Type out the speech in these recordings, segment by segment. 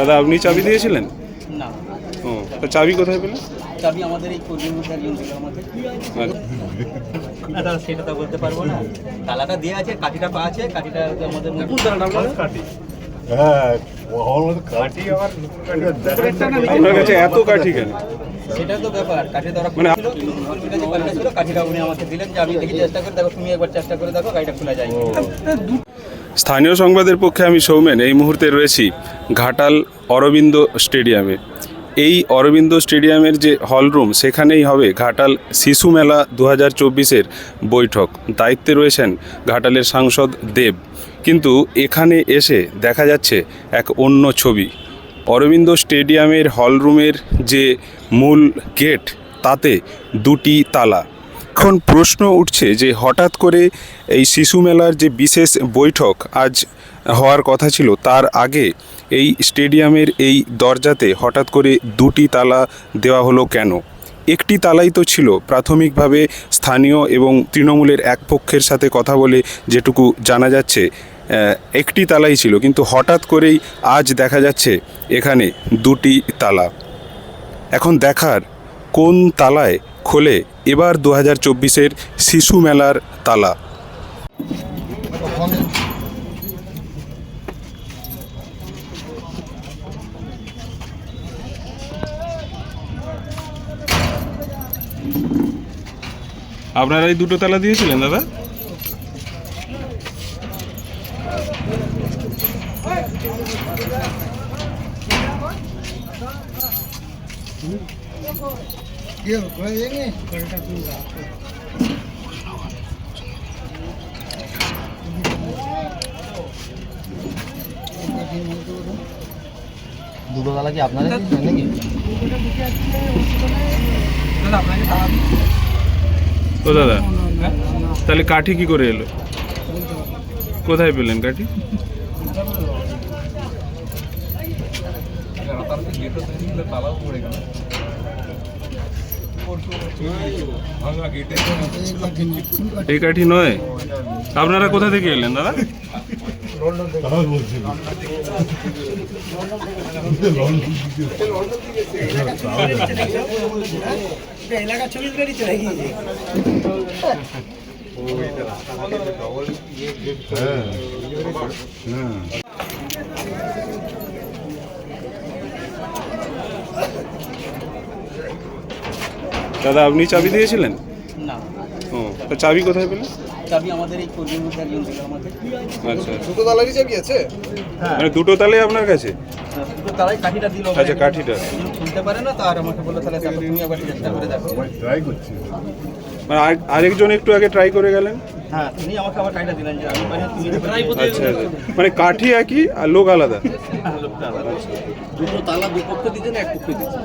দাদা আপনি চাবি দিয়েছিলেন? না। ও তো চাবি কোথায় পেলেন চাবি আমাদের এই কর্মীর মধ্যে একজন দিল আমাকে আচ্ছা। দাদা সেটা তো বলতে পারব না। তালাটা দিয়ে আছে কাঠিটা পা আছে কাঠিটা আমাদের কোন কাটি হ্যাঁ আবার আপনার কাছে এত কাঠি কেন? সেটা তো ব্যাপার কাঠি ধরা মানে কাঠিটা কাঠিটা উনি আমাকে দিলেন যে আমি দেখি চেষ্টা করে দেখো তুমি একবার চেষ্টা করে দেখো গাড়িটা খোলা যায়। স্থানীয় সংবাদের পক্ষে আমি সৌমেন, এই মুহূর্তে রয়েছি ঘাটাল অরবিন্দ স্টেডিয়ামে। এই অরবিন্দ স্টেডিয়ামের যে হলরুম সেখানেই হবে ঘাটাল শিশু মেলা দু হাজার বৈঠক। দায়িত্বে রয়েছেন ঘাটালের সাংসদ দেব। কিন্তু এখানে এসে দেখা যাচ্ছে এক অন্য ছবি। অরবিন্দ স্টেডিয়ামের হলরুমের যে মূল গেট, তাতে দুটি তালা। এখন প্রশ্ন উঠছে যে হঠাৎ করে এই শিশু মেলার যে বিশেষ বৈঠক আজ হওয়ার কথা ছিল, তার আগে এই স্টেডিয়ামের এই দরজাতে হঠাৎ করে দুটি তালা দেওয়া হলো কেন? একটি তালাই তো ছিল, প্রাথমিকভাবে স্থানীয় এবং তৃণমূলের এক পক্ষের সাথে কথা বলে যেটুকু জানা যাচ্ছে একটি তালাই ছিল, কিন্তু হঠাৎ করেই আজ দেখা যাচ্ছে এখানে দুটি তালা। এখন দেখার কোন তালায় খোলে এবার দু হাজার চব্বিশের শিশু মেলার তালা। আপনারা এই দুটো তালা দিয়েছিলেন দাদা? দুটো তালা কি আপনাদের নাকি ও দাদা তাহলে কাঠি কি করে এলো কোথায় পেলেন কাঠি এই কাঠি নয়? আপনারা কোথা থেকে এলেন দাদা? হ্যাঁ। দাদা আপনি চাবি দিয়েছিলেন? না। ও তো চাবি কোথায় পেলেন চাবি আমাদের এই কর্মীর একজন দিল আমাকে আচ্ছা দুটো তালারই চাবি আছে? মানে দুটো তালে আপনার কাছে? দুটো তালাই কাঠিটা দিল আচ্ছা, কাঠিটা। খুলতে পারে না তার আমাকে বলল তাহলে দেখো তুমি একবার চেষ্টা করে দেখো। ট্রাই করছি। মানে আর- আরেকজন একটু আগে ট্রাই করে গেলেন? হ্যাঁ উনি আমাকে আবার কাঠিটা দিলেন যে আমি পারি তুমি ট্রাই আচ্ছা আচ্ছা। মানে কাঠি একই আর লোক আলাদা? দুটো তালা দুপক্ষ দিচ্ছে না এক পক্ষ দিচ্ছে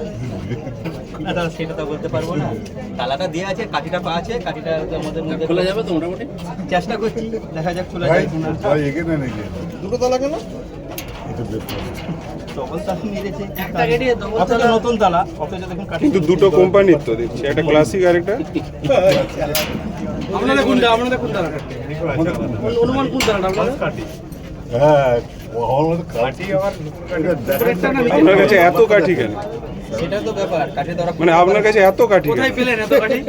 না দাদা সেটা তো বলতে পারব না। তালাটা দিয়ে আছে কাঠিটা পা আছে কাঠিটা আমাদের মধ্যে খোলা যাবে তো মোটামুটি? চেষ্টা করছি দেখা যাক খোলা যায় কিনা। ভাই এখানে নাকি? দুটো তালা কেন? কাঠি কিন্তু দুটো কোম্পানির তো দেখছি। একটা ক্লাসিক আর একটা। কোনটা অনুমান কোন হ্যাঁ আপনার কাছে এত কাঠি কেন? সেটা তো ব্যাপার কাঠি ধরা মানে আপনার কাছে এত কাঠি কেন? পেলেন এত কাঠি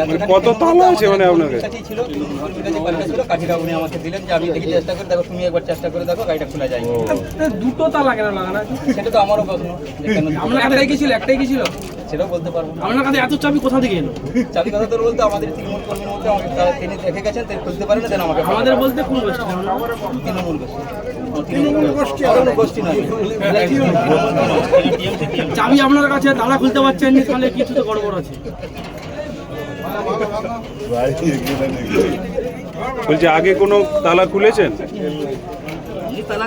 মানে কত তালা আছে মানে আপনার কাছে? ছিল কাঠিটা ছিল কাঠিটা উনি আমাকে দিলেন যে আমি দেখি চেষ্টা করে দেখো তুমি একবার চেষ্টা করে দেখো গাড়িটা খোলা যায় দুটো তালা কেন লাগানো? সেটা তো আমারও প্রশ্ন আপনার কাছে কি ছিল একটাই কি ছিল সেটাও বলতে পারব না। আপনার কাছে এত চাবি কোথা থেকে এলো? চাবি কথা তো বলতে আমাদের তৃণমূল কর্মীর মধ্যে আমাকে তারা তিনি দেখে গেছেন তিনি খুলতে পারেন দেন আমাকে আমাদের বলতে কোন গোষ্ঠী তৃণমূল গোষ্ঠী। তৃণমূল গোষ্ঠী কোনো গোষ্ঠী নয়। চাবি আপনার কাছে তালা খুলতে পারছেন না তাহলে কিছু তো গড়বড় আছে। বলছি আগে কোনো তালা খুলেছেন? তালা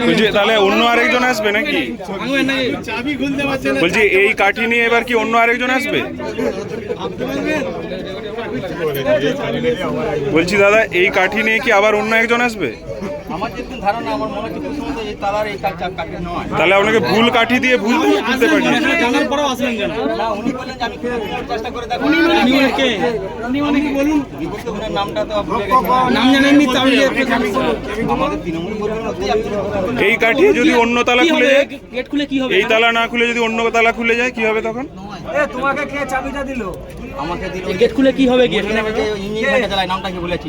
বলছি তাহলে অন্য আরেকজন আসবে নাকি? বলছি এই কাঠি নিয়ে এবার কি অন্য আরেকজন আসবে? বলছি দাদা এই কাঠি নিয়ে কি আবার অন্য একজন আসবে? মনে তাহলে আপনাকে ভুল কাঠি দিয়ে ভুল তুলতে? পারি কে? বলুন? নামটা তো নাম জানেননি এই কাঠি যদি অন্য তালা খুলে যায় গেট খুলে কি হবে? এই তালা না খুলে যদি অন্য তালা খুলে যায় কি হবে তখন আমাকে দিল এই গেট খুলে কি হবে গেট? নামটা কি বলেছি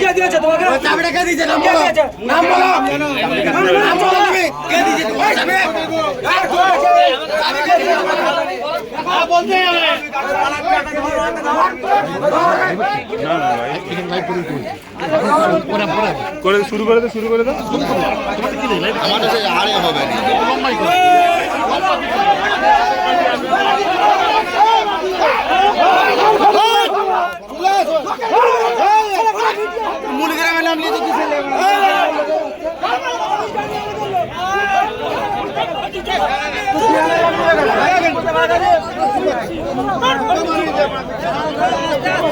কে কোনটা বলল? আপনাকে কে ওই যে কোনটা বলল? মুলগ্রামে যে ইঞ্জিন ভেঙে নামটা বলুন না কে? কি করবেন তালা খুলে? কি করবেন তালা খুলে কি করবেন চাবি বারোটা করে শুরু করে দাও শুরু করে দাও গ্রামে নাম নিয়ে তো Oh, God.